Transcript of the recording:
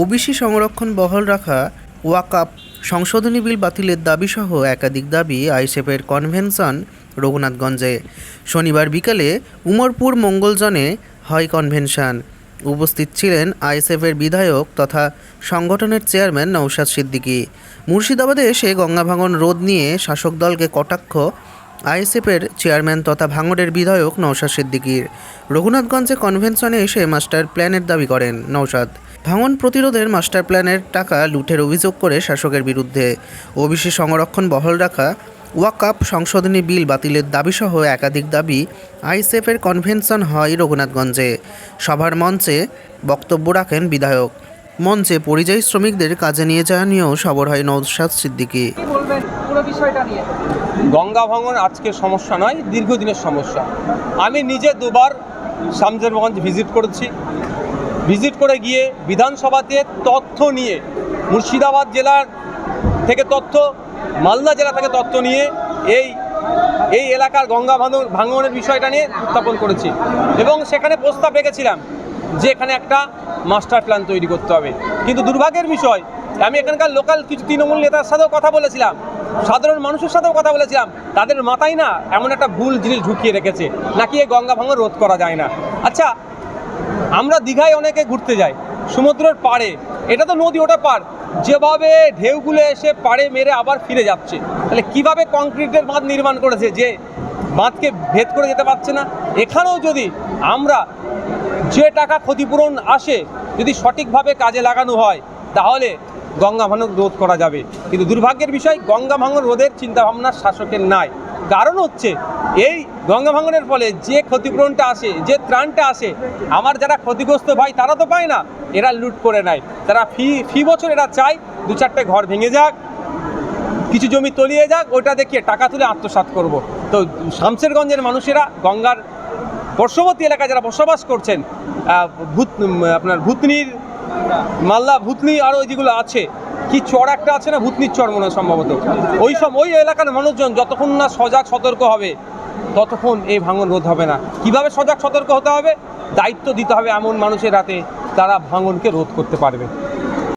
OBC সংরক্ষণ বহাল রাখা ওয়াকাপ সংশোধনী বিল বাতিলের দাবিসহ একাধিক দাবি আইসেফের কনভেনশন রঘুনাথগঞ্জে। শনিবার বিকালে উমরপুর মঙ্গলজনে হয় কনভেনশন। উপস্থিত ছিলেন আইএসএফের বিধায়ক তথা সংগঠনের চেয়ারম্যান নৌশাদ সিদ্দিকী। মুর্শিদাবাদে এসে গঙ্গাভাঙন রোধ নিয়ে শাসক দলকে কটাক্ষ আইএসএফের চেয়ারম্যান তথা ভাঙড়ের বিধায়ক নৌশাদ সিদ্দিকীর। রঘুনাথগঞ্জে কনভেনশনে এসে মাস্টার প্ল্যানের দাবি করেন নৌশাদ ভাঙন প্রতিরোধের মাস্টার প্ল্যানের টাকা লুঠের অভিযোগ করে শাসকের বিরুদ্ধে। ওবিসি সংরক্ষণ বহাল রাখা ওয়াকাপ সংশোধনী বিল বাতিলের দাবিসহ একাধিক দাবি আইএসএফের কনভেনশন হয় রঘুনাথগঞ্জে। সভার মঞ্চে বক্তব্য রাখেন বিধায়ক। মঞ্চে পরিযায়ী শ্রমিকদের কাজে নিয়ে যাওয়া নিয়েও সবর হয় নৌশাদ সিদ্দিকী। কি বলবেন পুরো বিষয়টা নিয়ে? গঙ্গা ভাঙন আজকের সমস্যা নয় দীর্ঘদিনের সমস্যা। আমি নিজে দুবার শামজারগঞ্জ ভিজিট করেছি। ভিজিট করে গিয়ে বিধানসভাতে তথ্য নিয়ে, মুর্শিদাবাদ জেলার থেকে তথ্য, মালদা জেলা থেকে তথ্য নিয়ে এই এই এলাকার গঙ্গা ভাঙন ভাঙনের বিষয়টা নিয়ে উত্থাপন করেছি। এবং সেখানে প্রস্তাব রেখেছিলাম যে এখানে একটা মাস্টার প্ল্যান তৈরি করতে হবে। কিন্তু দুর্ভাগ্যের বিষয়, আমি এখানকার লোকাল কিছু তৃণমূল নেতার সাথেও কথা বলেছিলাম, সাধারণ মানুষের সাথেও কথা বলেছিলাম, তাদের মাথায় না এমন একটা ভুল জিনিস ঢুকিয়ে রেখেছে, নাকি এই গঙ্গা ভাঙন রোধ করা যায় না। আচ্ছা আমরা দীঘায় অনেকে ঘুরতে যাই, সমুদ্রের পাড়ে। এটা তো নদী, ওটা পার যেভাবে ঢেউগুলো এসে পাড়ে মেরে আবার ফিরে যাচ্ছে। তাহলে কীভাবে কংক্রিটের বাঁধ নির্মাণ করেছে যে বাঁধকে ভেদ করে যেতে পারছে না? এখানেও যদি আমরা যে টাকা ক্ষতিপূরণ আসে, যদি সঠিকভাবে কাজে লাগানো হয়, তাহলে গঙ্গা ভাঙন রোধ করা যাবে। কিন্তু দুর্ভাগ্যের বিষয়, গঙ্গা ভাঙন রোধের চিন্তাভাবনা শাসকের নাই। কারণ হচ্ছে, এই গঙ্গা ভাঙনের ফলে যে ক্ষতিপূরণটা আসে, যে ত্রাণটা আসে, আমার যারা ক্ষতিগ্রস্ত ভাই তারা তো পায় না। এরা লুট করে নেয়। তারা ফি ফি বছর এরা চায়, দু চারটে ঘর ভেঙে যাক, কিছু জমি তলিয়ে যাক, ওটা দেখিয়ে টাকা তুলে আত্মসাৎ করব। তো শামসেরগঞ্জের মানুষেরা গঙ্গার পার্শ্ববর্তী এলাকায় যারা বসবাস করছেন ভূত আপনার ভূতনির, মালদা ভূতনি আরও যেগুলো আছে কি চর একটা আছে না ভূতনির চর মনে সম্ভবত? ওই সব, ওই এলাকার মানুষজন যতক্ষণ না সজাগ সতর্ক হবে, ততক্ষণ এই ভাঙন রোধ হবে না। কীভাবে সজাগ সতর্ক হতে হবে? দায়িত্ব দিতে হবে এমন মানুষের হাতে, তারা ভাঙনকে রোধ করতে পারবে।